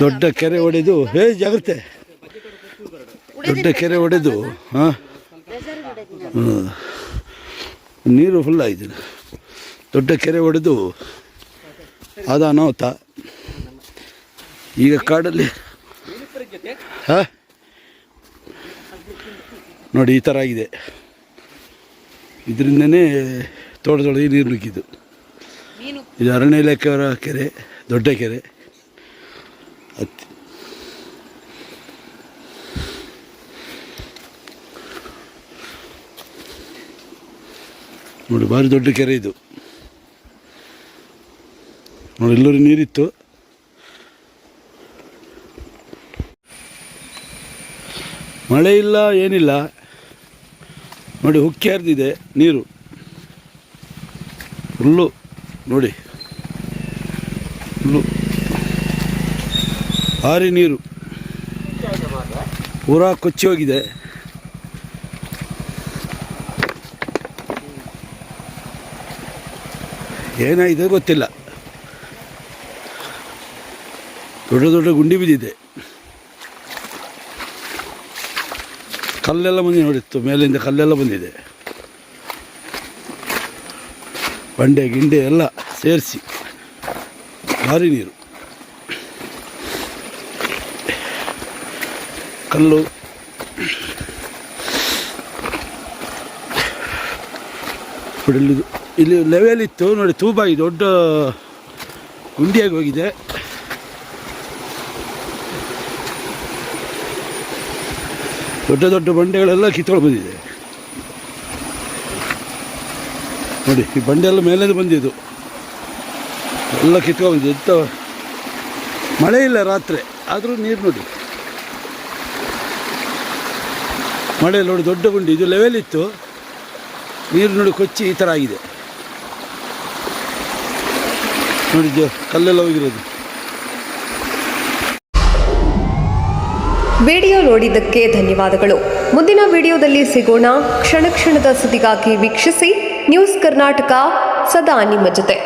ದೊಡ್ಡ ಕೆರೆ ಒಡೆದು ಹೇ ಜಾಗ್ರತೆ. ದೊಡ್ಡ ಕೆರೆ ಒಡೆದು ಹಾಂ? ನೀರು ಫುಲ್ ಆಯಿತು ದೊಡ್ಡ ಕೆರೆ ಒಡೆದು ಅದ ಅನಾಹುತ. ಈಗ ಕಾಡಲ್ಲಿ ಹಾಂ? ನೋಡಿ ಈ ಥರ ಆಗಿದೆ. ಇದರಿಂದನೇ ತೋಟದೊಳಗೆ ನೀರು ನುಗ್ಗಿದ್ದು. ಇದು ಅರಣ್ಯ ಇಲಾಖೆಯವರ ಕೆರೆ ದೊಡ್ಡ ಕೆರೆ. ಹತ್ತಿ ನೋಡಿ, ಭಾರಿ ದೊಡ್ಡ ಕೆರೆ ಇದು. ನೋಡಿ, ಎಲ್ಲರೂ ನೀರಿತ್ತು. ಮಳೆ ಇಲ್ಲ, ಏನಿಲ್ಲ. ನೋಡಿ, ಹುಕ್ಕಿ ಹರಿದಿದೆ ನೀರು. ಫುಲ್ಲು ನೋಡಿ. ಫುಲ್ಲು ಭಾರಿ ನೀರು. ಪೂರಾ ಕೊಚ್ಚಿ ಹೋಗಿದೆ. ಏನಾಗಿದೆ ಗೊತ್ತಿಲ್ಲ. ದೊಡ್ಡ ದೊಡ್ಡ ಗುಂಡಿ ಬಿದ್ದಿದೆ. ಕಲ್ಲೆಲ್ಲ ಬಂದಿದೆ ನೋಡಿತ್ತು ಮೇಲಿಂದ ಕಲ್ಲೆಲ್ಲ ಬಂದಿದೆ. ಬಂಡೆ, ಗಿಂಡೆ ಎಲ್ಲ ಸೇರಿಸಿ. ಭಾರಿ ನೀರು. ಕಲ್ಲು. ಇಲ್ಲಿ ಇಲ್ಲಿ ಲೆವೆಲ್ ಇತ್ತು, ನೋಡಿ ತೂಬಾಗಿ ದೊಡ್ಡ ಗುಂಡಿಯಾಗಿ ಹೋಗಿದೆ. ದೊಡ್ಡ ದೊಡ್ಡ ಬಂಡೆಗಳೆಲ್ಲ ಕಿತ್ಕೊಂಡು ಬಂದಿದೆ. ನೋಡಿ, ಈ ಬಂಡೆ ಎಲ್ಲ ಮೇಲೆ ಬಂದಿದ್ದು. ಎಲ್ಲ ಕಿತ್ಕೊಂಡು ಬಂದಿದೆ ಎಂತ ಮಳೆ ಇಲ್ಲ ರಾತ್ರಿ, ಆದರೂ ನೀರು ನೋಡಿ. ಮಳೆ ನೋಡಿ ದೊಡ್ಡ ಗುಂಡಿ, ಇದು ಲೆವೆಲ್ ಇತ್ತು. ನೀರು ನೋಡಿ ಕೊಚ್ಚಿ ಈ ಥರ ಆಗಿದೆ. ನೋಡಿ ಜ, ಕಲ್ಲೆಲ್ಲ ಹೋಗಿರೋದು. ವಿಡಿಯೋ ನೋಡಿದ್ದಕ್ಕೆ ಧನ್ಯವಾದಗಳು. ಮುಂದಿನ ವಿಡಿಯೋದಲ್ಲಿ ಸಿಗೋಣ. ಕ್ಷಣ ಕ್ಷಣದ ಸುದ್ದಿಗಾಗಿ ವೀಕ್ಷಿಸಿ. ನ್ಯೂಸ್ ಕರ್ನಾಟಕ, ಸದಾ ನಿಮ್ಮ ಜೊತೆ.